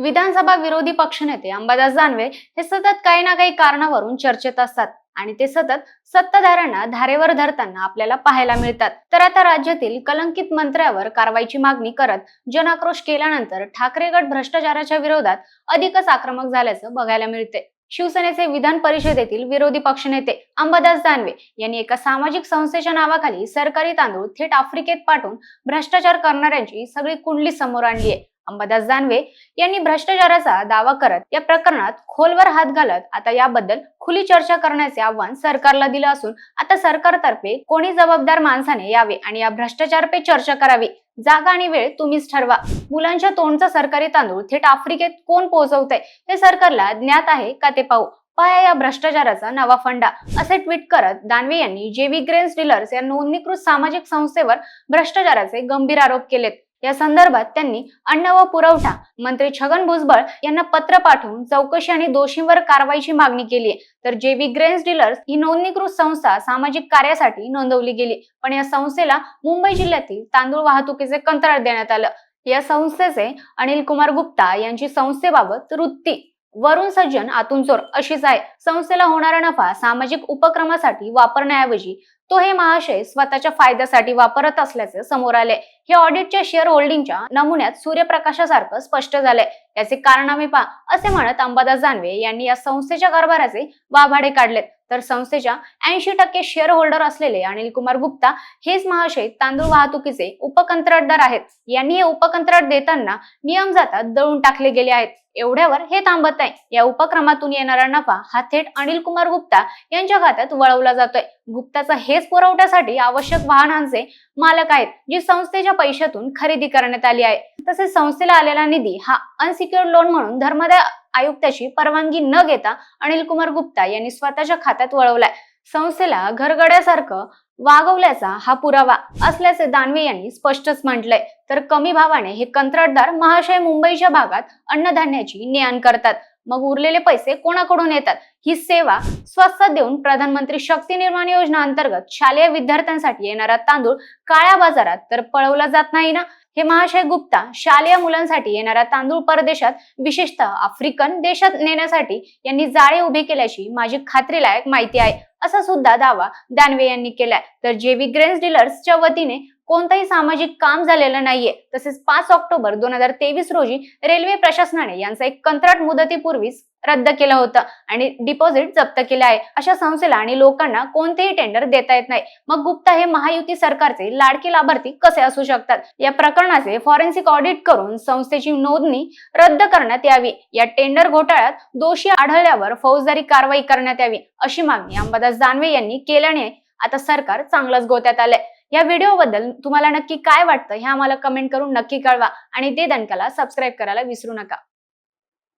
विधानसभा विरोधी पक्षनेते अंबादास दानवे हे सतत काही ना काही कारणावरून चर्चेत असतात आणि ते सतत सत्ताधाऱ्यांना धारेवर धरताना आपल्याला पाहायला मिळतात. तर आता राज्यातील कलंकित मंत्र्यावर कारवाईची मागणी करत जनाक्रोश केल्यानंतर ठाकरे गट भ्रष्टाचाराच्या विरोधात अधिकच आक्रमक झाल्याचं बघायला मिळते. शिवसेनेचे विधान परिषदेतील विरोधी पक्षनेते अंबादास दानवे यांनी एका सामाजिक संस्थेच्या नावाखाली सरकारी तांदूळ थेट आफ्रिकेत पाठवून भ्रष्टाचार करणाऱ्यांची सगळी कुंडली समोर आणली आहे. अंबादास दानवे यांनी भ्रष्टाचाराचा दावा करत या प्रकरणात खोलवर हात घालत आता याबद्दल खुली चर्चा करण्याचे आव्हान सरकारला दिलं असून आता सरकारतर्फे कोणी जबाबदार माणसाने यावे आणि या भ्रष्टाचार पे चर्चा करावी? जागा आणि वेळ तुम्हीच ठरवा. मुलांच्या तोंडचा सरकारी तांदूळ थेट आफ्रिकेत कोण पोहोचवतंय? हे सरकारला ज्ञात आहे का ते पाहू. पाया या भ्रष्टाचाराचा नवा फंडा असे ट्विट करत दानवे यांनी जेवी ग्रेन्स डीलर्स या नोंदणीकृत सामाजिक संस्थेवर भ्रष्टाचाराचे गंभीर आरोप केलेत. या संदर्भात त्यांनी अन्न व पुरवठा मंत्री छगन भुजबळ यांना पत्र पाठवून चौकशी आणि दोषींवर कारवाईची मागणी केली आहे तर जेवी ग्रेन्स डीलर्स ही नोंदणीकृत संस्था सामाजिक कार्यासाठी नोंदवली गेली. पण या संस्थेला मुंबई जिल्ह्यातील तांदूळ वाहतुकीचे कंत्राट देण्यात आलं. या संस्थेचे अनिल कुमार गुप्ता यांची संस्थेबाबत वृत्ती. वरुण सज्जन आतून चोर अशीच आहे. संस्थेला होणारा नफा सामाजिक उपक्रमासाठी वापरण्याऐवजी तो हे महाशय स्वतःच्या फायद्यासाठी वापरत असल्याचे समोर आले. हे ऑडिटच्या शेअर होल्डिंगच्या नमुन्यात सूर्यप्रकाशासारखं स्पष्ट झालंय. याचे कारनामे पहा. असे म्हणत अंबादास जानवे यांनी या संस्थेच्या कारभाराचे वाभाडे काढलेत. तर संस्थेच्या ऐंशी टक्के शेअर होल्डर असलेले अनिल कुमार गुप्ता हेच महाशय तांदूळ वाहतुकीचे उपकंत्राटदार आहेत. यांनी हे उपकंत्राट देताना नियम जातात दळून टाकले गेले आहेत. एवढ्यावर हे थांबत आहे या उपक्रमातून येणारा नफा हा थेट अनिल कुमार गुप्ता यांच्या खात्यात वळवला जातोय. गुप्ताचा वीज पुरवठ्यासाठी आवश्यक वाहनांचे मालक आहेत जी संस्थेच्या पैशातून खरेदी करण्यात आली आहे. तसेच संस्थेला आलेला निधी हा अनसिक्युअर्ड लोन म्हणून धर्मदाय आयुक्ताची परवानगी न घेता अनिल कुमार गुप्ता यांनी स्वतःच्या खात्यात वळवलाय. संस्थेला घरगड्यासारखं वागवल्याचा हा पुरावा असल्याचे दानवे यांनी स्पष्टच म्हटलंय. तर कमी भावाने हे कंत्राटदार महाशय मुंबईच्या भागात अन्नधान्याची ने आण करतात. मग उरलेले पैसे कोणाकडून येतात? ही सेवा स्वस्त देऊन प्रधानमंत्री शक्ती निर्माण योजना अंतर्गत शालेय विद्यार्थ्यांसाठी येणारा तांदूळ काळ्या बाजारात तर पळवला जात नाही ना? हे महाशय गुप्ता शालेय मुलांसाठी येणारा तांदूळ परदेशात विशेषतः आफ्रिकन देशात नेण्यासाठी यांनी जाळे उभे केल्याची माझी खात्रीलायक माहिती आहे. असा सुद्धा दावा दानवे यांनी केलाय. तर जेवी ग्रेन्स डीलर्सच्या वतीने कोणतंही सामाजिक काम झालेलं नाहीये. तसेच पाच ऑक्टोबर दोन हजार तेवीस रोजी रेल्वे प्रशासनाने यांचा एक कंत्राट मुदतीपूर्वीच रद्द केलं होतं आणि डिपॉझिट जप्त केलं आहे. अशा संस्थेला आणि लोकांना कोणतेही टेंडर देता येत नाही. मग गुप्ता हे महायुती सरकारचे लाडके लाभार्थी कसे असू शकतात? या प्रकरणाचे फॉरेन्सिक ऑडिट करून संस्थेची नोंदणी रद्द करण्यात यावी. या टेंडर घोटाळ्यात दोषी आढळल्यावर फौजदारी कारवाई करण्यात यावी अशी मागणी अंबादास दानवे यांनी केल्याने आता सरकार चांगलंच गोत्यात आलंय. या व्हिडिओ बद्दल तुम्हाला नक्की काय वाटतं हे आम्हाला कमेंट करून नक्की कळवा आणि ते दणकाला सबस्क्राईब करायला विसरू नका.